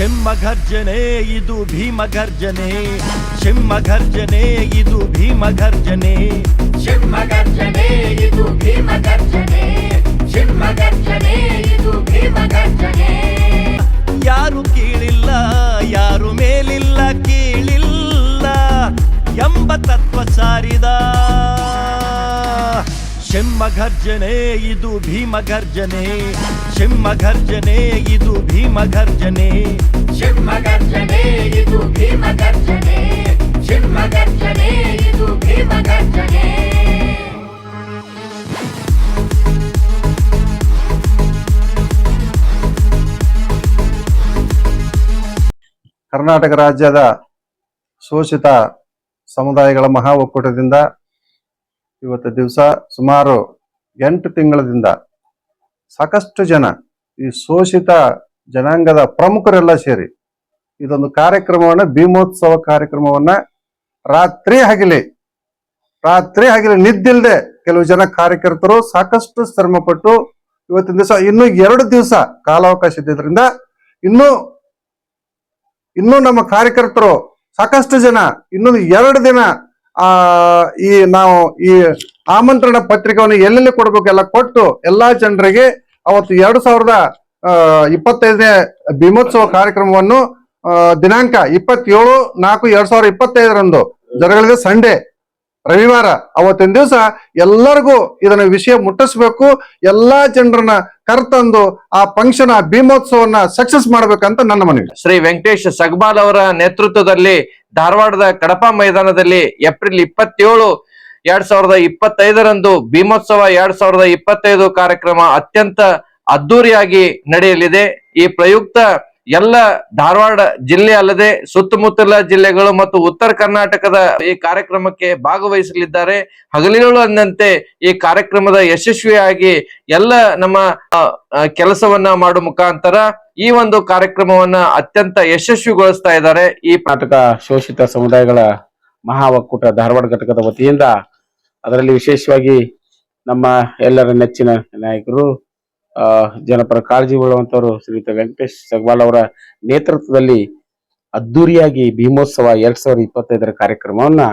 ಸಿಂಹಗರ್ಜನೆ ಇದು ಭೀಮಘರ್ಜನೆ. ಸಿಂಹಗರ್ಜನೆ ಇದು ಭೀಮಘರ್ಜನೆ. ಸಿಂಹಗರ್ಜನೆ ಇದು ಭೀಮಘರ್ಜನೆ. ಸಿಂಹಗರ್ಜನೆ ಇದು ಭೀಮಗರ್ಜನೆ ಯಾರು ಕೀಳಿಲ್ಲ ಯಾರು ಮೇಲಿಲ್ಲ ಕೀಳಿಲ್ಲ. ಎಂಬ ತತ್ವ ಸಾರಿದ ಸಿಂಹಗರ್ಜನೆ ಇದು ಭೀಮ ಘರ್ಜನೆ ಶಿಮ್ಮ ಘರ್ಜನೆ ಇದು ಭೀಮ ಘರ್ಜನೆ ಶಿಮ್ಮ ಘರ್ಜನೆ ಇದು ಭೀಮ ಘರ್ಜನೆ ಶಿಮ್ಮ ಘರ್ಜನೆ ಇದು ಭೀಮ ಘರ್ಜನೆ ಕರ್ನಾಟಕ ರಾಜ್ಯದ ಶೋಷಿತ ಸಮುದಾಯಗಳ ಮಹಾ ಒಕ್ಕೂಟದಿಂದ ಇವತ್ತು ದಿವಸ ಸುಮಾರು ಎಂಟು ತಿಂಗಳದಿಂದ ಸಾಕಷ್ಟು ಜನ ಈ ಶೋಷಿತ ಜನಾಂಗದ ಪ್ರಮುಖರೆಲ್ಲ ಸೇರಿ ಇದೊಂದು ಕಾರ್ಯಕ್ರಮವನ್ನ, ಭೀಮೋತ್ಸವ ಕಾರ್ಯಕ್ರಮವನ್ನ ರಾತ್ರಿ ಹಗಲಿ ರಾತ್ರಿ ಹಗಲಿ ನಿದ್ದಿಲ್ದೆ ಕೆಲವು ಜನ ಕಾರ್ಯಕರ್ತರು ಸಾಕಷ್ಟು ಶ್ರಮಪಟ್ಟು ಇವತ್ತಿನ ದಿವಸ ಇನ್ನು ಎರಡು ದಿವಸ ಕಾಲಾವಕಾಶ ಇದ್ದಿದ್ರಿಂದ ಇನ್ನೂ ಇನ್ನೂ ನಮ್ಮ ಕಾರ್ಯಕರ್ತರು ಸಾಕಷ್ಟು ಜನ ಇನ್ನೊಂದು ಎರಡು ದಿನ ಆ, ಈ ನಾವು ಈ ಆಮಂತ್ರಣ ಪತ್ರಿಕೆಯನ್ನು ಎಲ್ಲೆಲ್ಲಿ ಕೊಡಬೇಕು ಎಲ್ಲ ಕೊಟ್ಟು ಎಲ್ಲಾ ಜನರಿಗೆ ಅವತ್ತು ಎರಡು ಸಾವಿರದ ಇಪ್ಪತ್ತೈದನೇ ಭೀಮೋತ್ಸವ ಕಾರ್ಯಕ್ರಮವನ್ನು ದಿನಾಂಕ ಇಪ್ಪತ್ತೇಳು ನಾಲ್ಕು ಎರಡ್ ಸಾವಿರದ ಇಪ್ಪತ್ತೈದರಂದು ಜರಗಲಿದೆ ಸಂಡೇ. ರವಿವಾರ ಅವತ್ತಿನ ದಿವಸ ಎಲ್ಲರಿಗೂ ಇದನ್ನ ವಿಷಯ ಮುಟ್ಟಿಸ್ಬೇಕು. ಎಲ್ಲಾ ಜನರನ್ನ ಕರ್ತಂದು ಆ ಫಂಕ್ಷನ್ ಆ ಭೀಮೋತ್ಸವನ್ನ ಸಕ್ಸಸ್ ಮಾಡ್ಬೇಕಂತ ನನ್ನ ಮನವಿ. ಶ್ರೀ ವೆಂಕಟೇಶ್ ಸಗ್ಬಾಲ್ ಅವರ ನೇತೃತ್ವದಲ್ಲಿ ಧಾರವಾಡದ ಕಡಪ ಮೈದಾನದಲ್ಲಿ ಏಪ್ರಿಲ್ ಇಪ್ಪತ್ತೇಳು ಎರಡ್ ಸಾವಿರದ ಇಪ್ಪತ್ತೈದರಂದು ಭೀಮೋತ್ಸವ ಎರಡ್ ಸಾವಿರದ ಇಪ್ಪತ್ತೈದು ಕಾರ್ಯಕ್ರಮ ಅತ್ಯಂತ ಅದ್ದೂರಿಯಾಗಿ ನಡೆಯಲಿದೆ. ಈ ಪ್ರಯುಕ್ತ ಎಲ್ಲ ಧಾರವಾಡ ಜಿಲ್ಲೆ ಅಲ್ಲದೆ ಸುತ್ತಮುತ್ತಲ ಜಿಲ್ಲೆಗಳು ಮತ್ತು ಉತ್ತರ ಕರ್ನಾಟಕದ ಈ ಕಾರ್ಯಕ್ರಮಕ್ಕೆ ಭಾಗವಹಿಸಲಿದ್ದಾರೆ. ಹಗಲಿರುಳು ಅಂದಂತೆ ಈ ಕಾರ್ಯಕ್ರಮದ ಯಶಸ್ವಿಯಾಗಿ ಎಲ್ಲ ನಮ್ಮ ಕೆಲಸವನ್ನ ಮಾಡುವ ಮುಖಾಂತರ ಈ ಒಂದು ಕಾರ್ಯಕ್ರಮವನ್ನ ಅತ್ಯಂತ ಯಶಸ್ವಿಗೊಳಿಸ್ತಾ ಇದ್ದಾರೆ. ಈ ಕರ್ನಾಟಕ ಶೋಷಿತ ಸಮುದಾಯಗಳ ಮಹಾ ಒಕ್ಕೂಟ ಧಾರವಾಡ ಘಟಕದ ವತಿಯಿಂದ ಅದರಲ್ಲಿ ವಿಶೇಷವಾಗಿ ನಮ್ಮ ಎಲ್ಲರ ನೆಚ್ಚಿನ ನಾಯಕರು ಜನಪರ ಕಾಳಜಿ ಉಳ್ಳುವಂತವರು ಶ್ರೀಯುತ ವೆಂಕಟೇಶ್ ಸಗ್ವಾಲ್ ಅವರ ನೇತೃತ್ವದಲ್ಲಿ ಅದ್ದೂರಿಯಾಗಿ ಭೀಮೋತ್ಸವ ಎರಡ್ ಸಾವಿರದ ಇಪ್ಪತ್ತೈದರ ಕಾರ್ಯಕ್ರಮವನ್ನ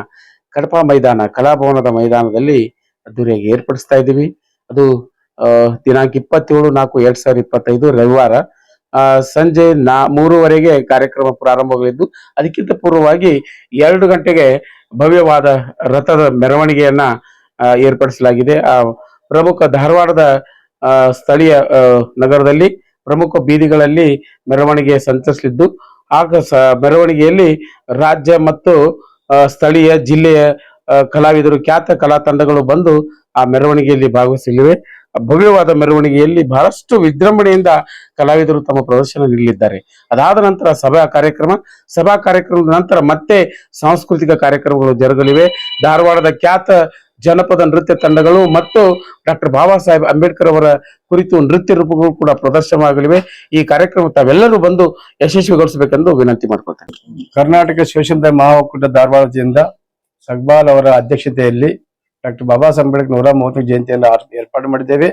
ಕಡಪಾ ಮೈದಾನ ಕಲಾಭವನದ ಮೈದಾನದಲ್ಲಿ ಅದ್ದೂರಿಯಾಗಿ ಏರ್ಪಡಿಸ್ತಾ ಇದ್ದೀವಿ. ಅದು ದಿನಾಂಕ ಇಪ್ಪತ್ತೇಳು ನಾಲ್ಕು ಎರಡ್ ಸಾವಿರದ ಇಪ್ಪತ್ತೈದು ರವಿವಾರ. ಸಂಜೆ ನಾ, ಮೂರುವರೆಗೆ ಕಾರ್ಯಕ್ರಮ ಪ್ರಾರಂಭವಾಗಲಿದ್ದು ಅದಕ್ಕಿಂತ ಪೂರ್ವವಾಗಿ ಎರಡು ಗಂಟೆಗೆ ಭವ್ಯವಾದ ರಥದ ಮೆರವಣಿಗೆಯನ್ನ ಏರ್ಪಡಿಸಲಾಗಿದೆ. ಆ, ಪ್ರಮುಖ ಧಾರವಾಡದ ಸ್ಥಳೀಯ ನಗರದಲ್ಲಿ ಪ್ರಮುಖ ಬೀದಿಗಳಲ್ಲಿ ಮೆರವಣಿಗೆ ಸಂಚರಿಸಲಿದ್ದು. ಆಗ ಸ, ಮೆರವಣಿಗೆಯಲ್ಲಿ ರಾಜ್ಯ ಮತ್ತು ಸ್ಥಳೀಯ ಜಿಲ್ಲೆಯ ಕಲಾವಿದರು, ಖ್ಯಾತ ಕಲಾ ತಂಡಗಳು ಬಂದು ಆ ಮೆರವಣಿಗೆಯಲ್ಲಿ ಭಾಗವಹಿಸಲಿವೆ. ಭವ್ಯವಾದ ಮೆರವಣಿಗೆಯಲ್ಲಿ ಬಹಳಷ್ಟು ವಿಜೃಂಭಣೆಯಿಂದ ಕಲಾವಿದರು ತಮ್ಮ ಪ್ರದರ್ಶನ ನೀಡಲಿದ್ದಾರೆ. ಅದಾದ ನಂತರ ಸಭಾ ಕಾರ್ಯಕ್ರಮ, ಸಭಾ ಕಾರ್ಯಕ್ರಮದ ನಂತರ ಮತ್ತೆ ಸಾಂಸ್ಕೃತಿಕ ಕಾರ್ಯಕ್ರಮಗಳು ಜರುಗಲಿವೆ. ಧಾರವಾಡದ ಖ್ಯಾತ ಜನಪದ ನೃತ್ಯ ತಂಡಗಳು ಮತ್ತು ಡಾಕ್ಟರ್ ಬಾಬಾ ಸಾಹೇಬ್ ಅಂಬೇಡ್ಕರ್ ಅವರ ಕುರಿತು ನೃತ್ಯ ರೂಪಗಳು ಕೂಡ ಪ್ರದರ್ಶನವಾಗಲಿವೆ. ಈ ಕಾರ್ಯಕ್ರಮ ತಾವೆಲ್ಲರೂ ಬಂದು ಯಶಸ್ವಿಗೊಳಿಸಬೇಕೆಂದು ವಿನಂತಿ ಮಾಡ್ಕೊಳ್ತೇನೆ. ಕರ್ನಾಟಕ ಶಿವಶಂತ ಮಹಾ ಒಕ್ಕೂಟ ಧಾರವಾಡದಿಂದ ಸಗ್ಬಾಲ್ ಅವರ ಅಧ್ಯಕ್ಷತೆಯಲ್ಲಿ ಡಾಕ್ಟರ್ ಬಾಬಾ ಸಾಹೇಬ್ ಅಂಬೇಡ್ಕರ್ ನೂರ ಮೂವತ್ತು ಜಯಂತಿಯನ್ನು ಏರ್ಪಾಡು ಮಾಡಿದ್ದೇವೆ.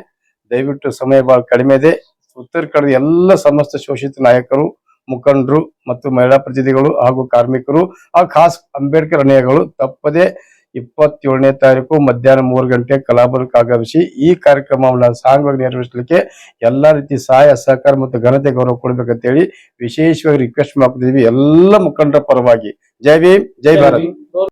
ದಯವಿಟ್ಟು ಸಮಯ ಬಹಳ ಕಡಿಮೆ ಇದೆ. ಉತ್ತರ ಕನ್ನಡದ ಎಲ್ಲ ಸಮಸ್ತ ಶೋಷಿತ ನಾಯಕರು, ಮುಖಂಡರು ಮತ್ತು ಮಹಿಳಾ ಪ್ರತಿನಿಧಿಗಳು ಹಾಗೂ ಕಾರ್ಮಿಕರು ಹಾಗೂ ಖಾಸ್ ಅಂಬೇಡ್ಕರ್ ಅನೇಗಳು ತಪ್ಪದೆ ಇಪ್ಪತ್ತೇಳನೇ ತಾರೀಕು ಮಧ್ಯಾಹ್ನ ಮೂರು ಗಂಟೆ ಕಲಾಭವನಕ್ಕೆ ಆಗಮಿಸಿ ಈ ಕಾರ್ಯಕ್ರಮವನ್ನು ಸಾಂಗವಾಗಿ ನೆರವೇರಿಸಲಿಕ್ಕೆ ಎಲ್ಲಾ ರೀತಿ ಸಹಾಯ ಸಹಕಾರ ಮತ್ತು ಘನತೆ ಗೌರವ ಕೊಡ್ಬೇಕಂತೇಳಿ ವಿಶೇಷವಾಗಿ ರಿಕ್ವೆಸ್ಟ್ ಮಾಡ್ತಿದ್ದೀವಿ ಎಲ್ಲ ಮುಖಂಡರ ಪರವಾಗಿ. ಜೈ ಭೀಮ್ ಜೈ ಭಾರತ್.